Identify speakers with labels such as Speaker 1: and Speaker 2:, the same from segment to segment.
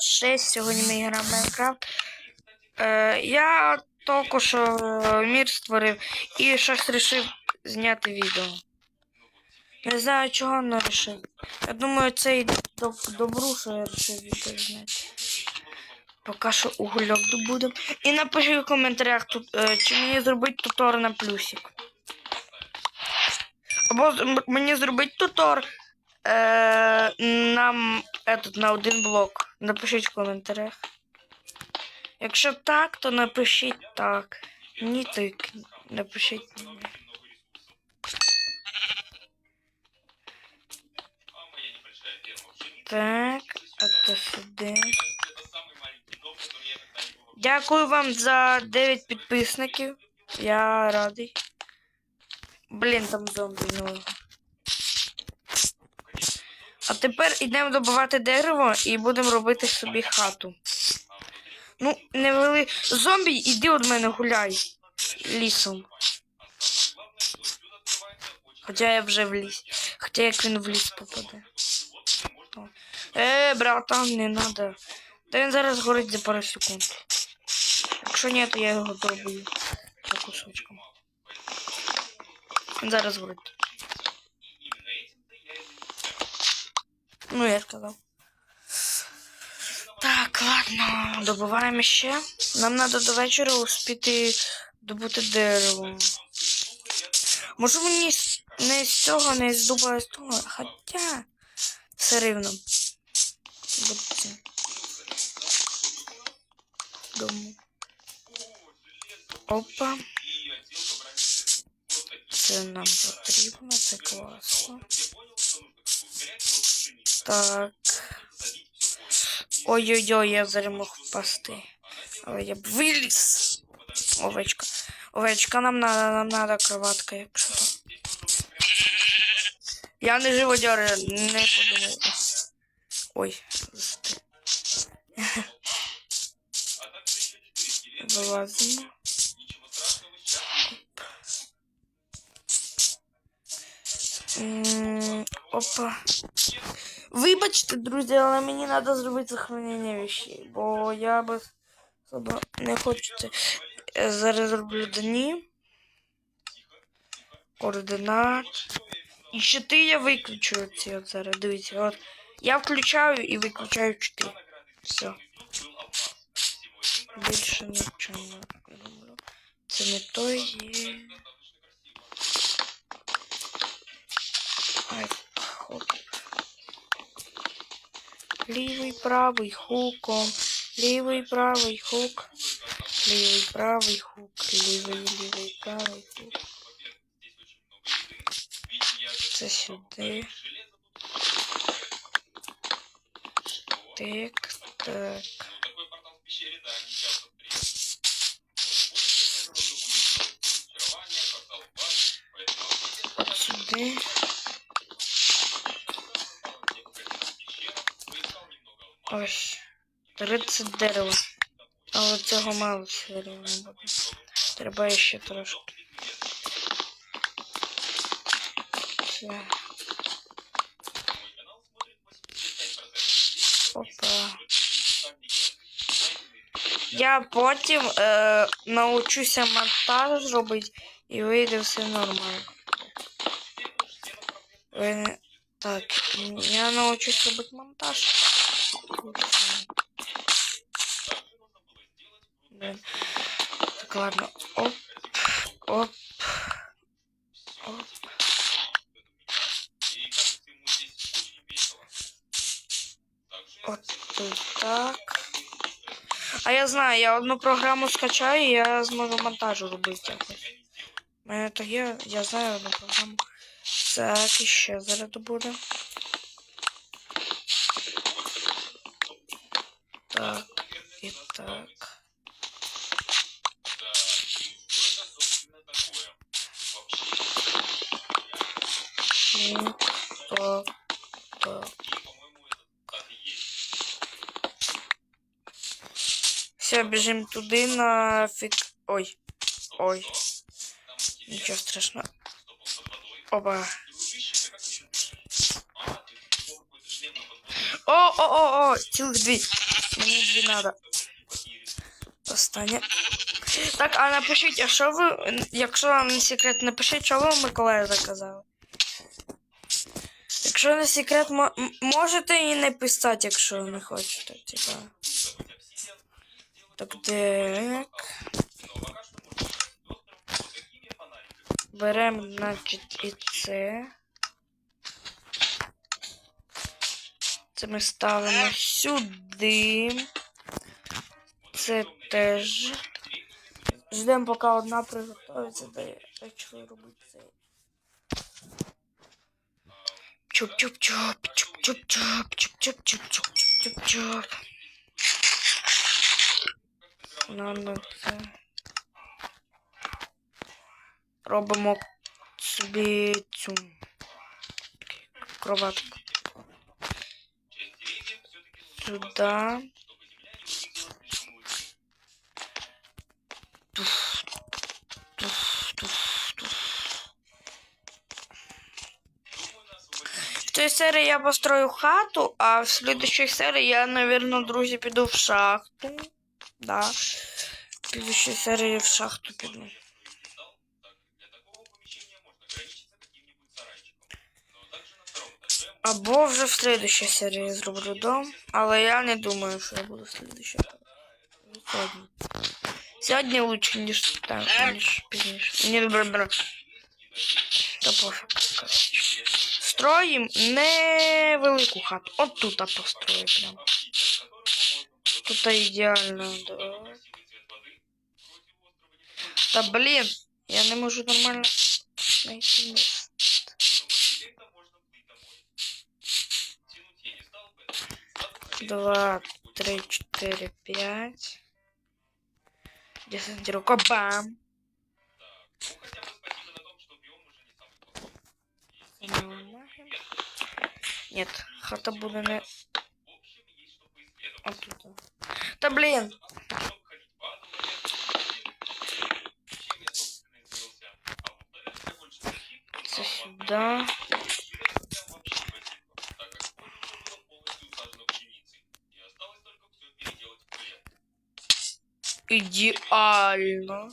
Speaker 1: 6, сьогодні ми граємо Майнкрафт. Е, я тільки що е, мір створив і щось вирішив зняти відео. Не знаю, чого але вирішив. Я думаю, це і доб- добру, що я вирішив відео зняти. Поки що угольок добудемо. І напиши в коментарях, тут, е, чи мені зробити тутор на плюсик. Або мені зробити тутор е, нам этот, на один блок. Напишіть в коментарях. Якщо так, то напишіть так. Ні, так. Напишіть. Так, это сюди. Дякую вам за 9 підписників. Я радий. Блін, там зомбі, ну. А тепер йдемо добувати дерево і будемо робити собі хату. Ну, не вели. Зомбі, іди від мене гуляй. Лісом. Хоча я вже в ліс. Хоча як він в ліс попаде. Е, братан, не надо. Та він зараз горить за пару секунд. Якщо ні, то я його дробую по кусочкам. Він зараз горить. Ну, я сказав. Так, ладно, добуваємо ще. Нам треба до вечора успіти добути дерево. Може мені не з цього, не з дуба, а з того. Хоча все рівно. Дому. Опа. Це нам потрібно, це класно. Так. Ой-ой-ой, я зараз мог впасти. Але я б виліз. Овечка. Овечка, нам надо, нам надо кроватка, якщо. то. Я не живодьор, не подумайте. Ой. Вилазимо. Опа. Вибачте, друзі, але мені треба зробити захоронення вещей, бо я без особо не хочу це. Зараз зроблю дані. Координат. І щити я виключу ці от зараз. Дивіться, от. Я включаю і виключаю щити. Все. Більше нічого не роблю. Це не той є. Ай, хоп. Лівий, правий хуком. Лівий, правий хук. Лівий, правий хук. Лівий, лівий, правий хук. Це сюди. Так, так. От сюди. Ось. 30 дерева. Але цього мало все рівно буде. Треба ще трошки. Все. Опа. Я потім е, научуся монтаж робити і вийде все нормально. Не- Так, я научусь робити монтаж. Блин. Так, ладно. Оп. Оп. Оп. От тут так. А я знаю, я одну програму скачаю, і я зможу монтаж робити. Мене то є, я знаю одну програму. Так, і ще зараз буде. Так, і так. Все, біжимо туди на фік. Ой. Ой. Нічого страшного. Опа. О, о, о, о, цілих дві. Мені дві надо. Останнє. Так, а напишіть, а що ви, якщо вам не секрет, напишіть, що ви Миколаю заказали. Якщо не секрет, мо- можете і не писати, якщо не хочете. Типа. Так, так. Беремо, значить, і це. Це ми ставимо сюди. Це теж. Ждемо, поки одна приготується, де я почну робити це. Чуп-чуп-чуп, чуп-чуп-чуп, чуп-чуп-чуп, чуп-чуп-чуп. Надо це. Робимо собі цю кроватку. Сюда. Туф, туф, туф, туф. В той серії я построю хату, а в следующей серії я, наверное, друзі, піду в шахту. Да. В следующей серії в шахту піду. Або вже в следующей серії зроблю дом, але я не думаю, що я буду в следующей. Сьогодні. Сьогодні лучше, ніж так, ніж пізніше. Ні, добре, добре. Та пофіг. коротше. Строїм невелику хату. От тут построю прям. Тут ідеально, да. Та блін, я не можу нормально знайти місце. Два, три, четыре, пять. Десантировка, бам. Нет, хата буде не... А тут. Та блін. Ідеально.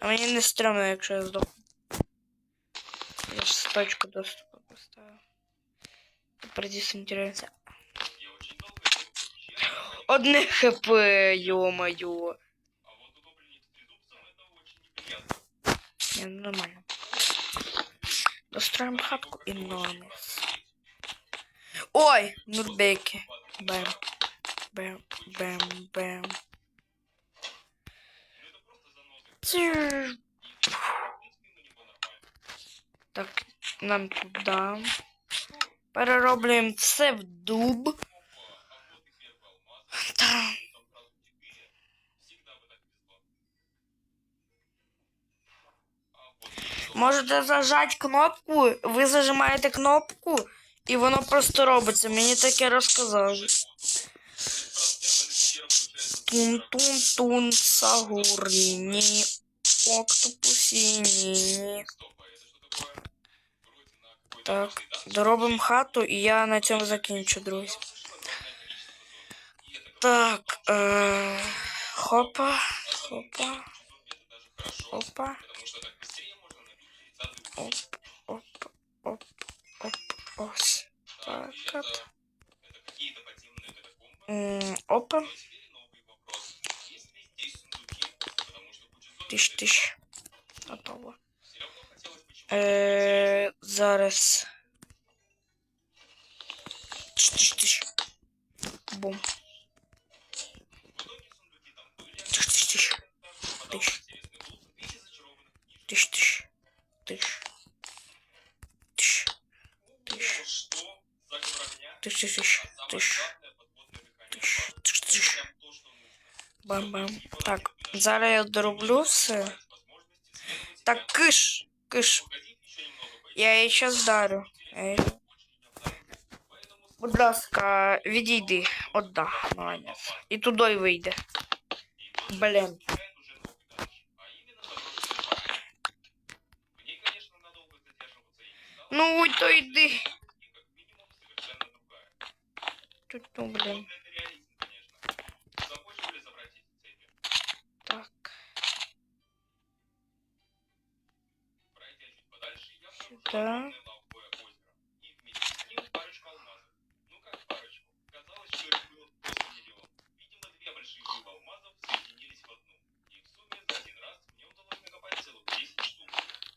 Speaker 1: А мені не стрімно, якщо я здохну. Я ж точку доступу поставив. Тепер десантирується. Одне хп, ё-моё. Не, ну нормально. Достроим хатку и нормис. Ой, нурбеки. Бэм. Бэм, бэм, бэм. Цир. Так, нам туди. Перероблюємо це в дуб. Та. Можете зажати кнопку, ви зажимаєте кнопку, і воно просто робиться. Мені таке розказали. Тун-тун-тун, сагурні, октопусіні. Так, доробимо хату, і я на цьому закінчу, друзі. Так, е, хопа, хопа, хопа. Оп, оп, оп, оп, ось. Так, от. М, Опа. Тиш, тиш. Готово. Е, зараз. Тиш, тиш, тиш. Бум. Тиш, тиш. Тиш. Тиш, тиш. Тиш. Тиш. Тиш. Тиш, тиш, тиш. Тиш. Тиш, тиш, тиш. Бам-бам. Так, зараз я дороблю все. Так, киш, киш. Я її зараз вдарю. Я її- Будь ласка, відійди. От да, молодець. І туди вийде. Блін. Ну, ой, то йди. Ту-ту, блін. Сюда.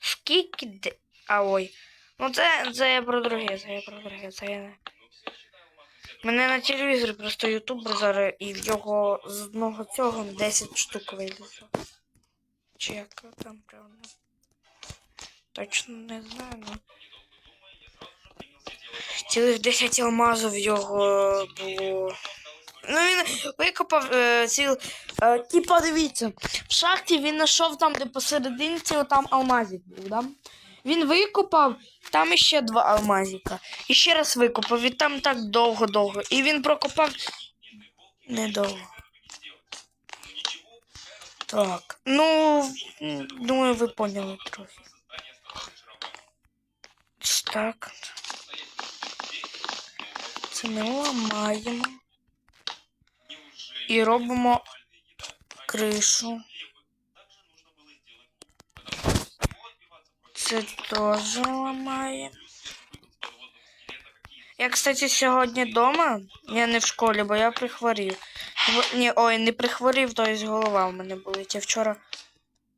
Speaker 1: Скільки. А ой. Ну це, це я про друге, це я про друге, це я не. Мене на телевізорі просто ютубер зараз і в його з одного цього 10 штук вилізло. Як там правда? Точно не знаю, ну. Цілих 10 алмазів його було. Ну він викопав е, ціл. Е, типа дивіться, в шахті він знайшов там, де посерединці там алмазик був, да? Він викопав, там іще два алмазика. І ще раз викопав, і там так довго-довго. І він прокопав недовго. Так. Ну, думаю, ви поняли трохи. Ось Так. Це ми ламаємо. І робимо кришу. Це теж ламаємо. Я, кстати, сьогодні вдома. Я не в школі, бо я прихворів. Ні, ой, не прихворів, то есть голова в мене болить. Я вчора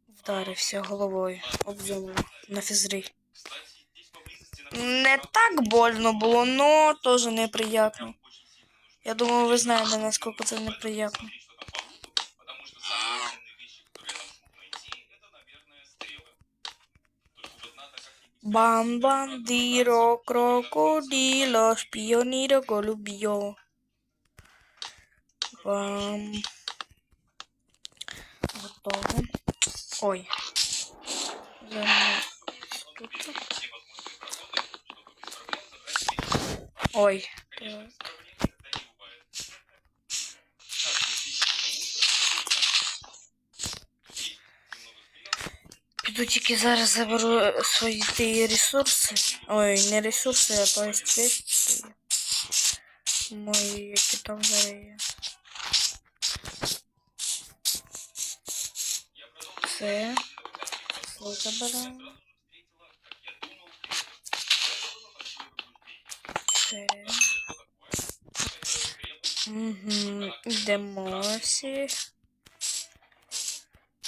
Speaker 1: вдарився головою об землю на фізрі. Не так больно було, но теж неприємно. Я думаю, ви знаєте, наскільки це неприємно. Бам бандіро, крокодило, шпіоніро, голубіо. Бам. Готово. Ой. Замість Ой. Так. Піду тільки зараз заберу е, свої ті ресурси. Ой, не ресурси, а то есть. Мої, які там зараз є. Це. Це забираємо. Це. Угу.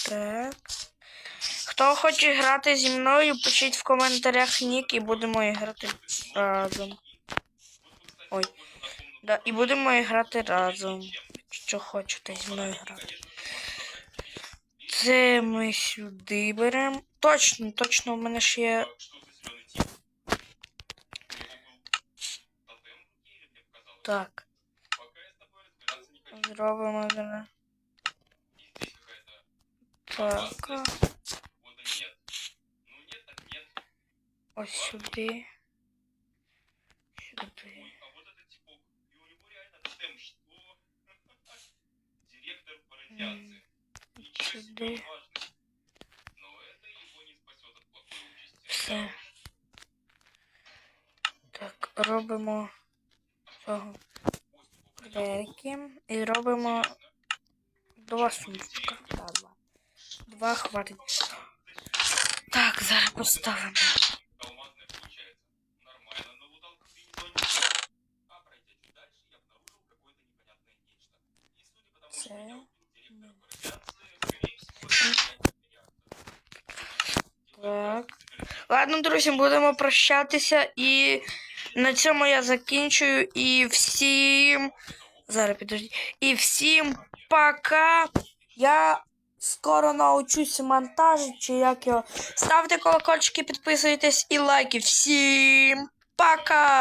Speaker 1: Так. Хто хоче грати зі мною, пишіть в коментарях нік і будемо грати разом. Ой. Да, і будемо грати разом. Що хочете зі мною грати. Це ми сюди беремо. Точно, точно, в мене ж є. Так. Зробимо зараз. Так. Ось сюди. Сюди. Сюди. Все. Так, робимо двері і робимо два сундучка. Да, два. Два хватить. Так, зараз поставимо. Це. Так. Ладно, друзі, будемо прощатися і на цьому я закінчую. І всім. Зараз підожди. І всім пока. Я скоро научусь монтажу, чи як його. Ставте колокольчики, підписуйтесь і лайки. Всім пока!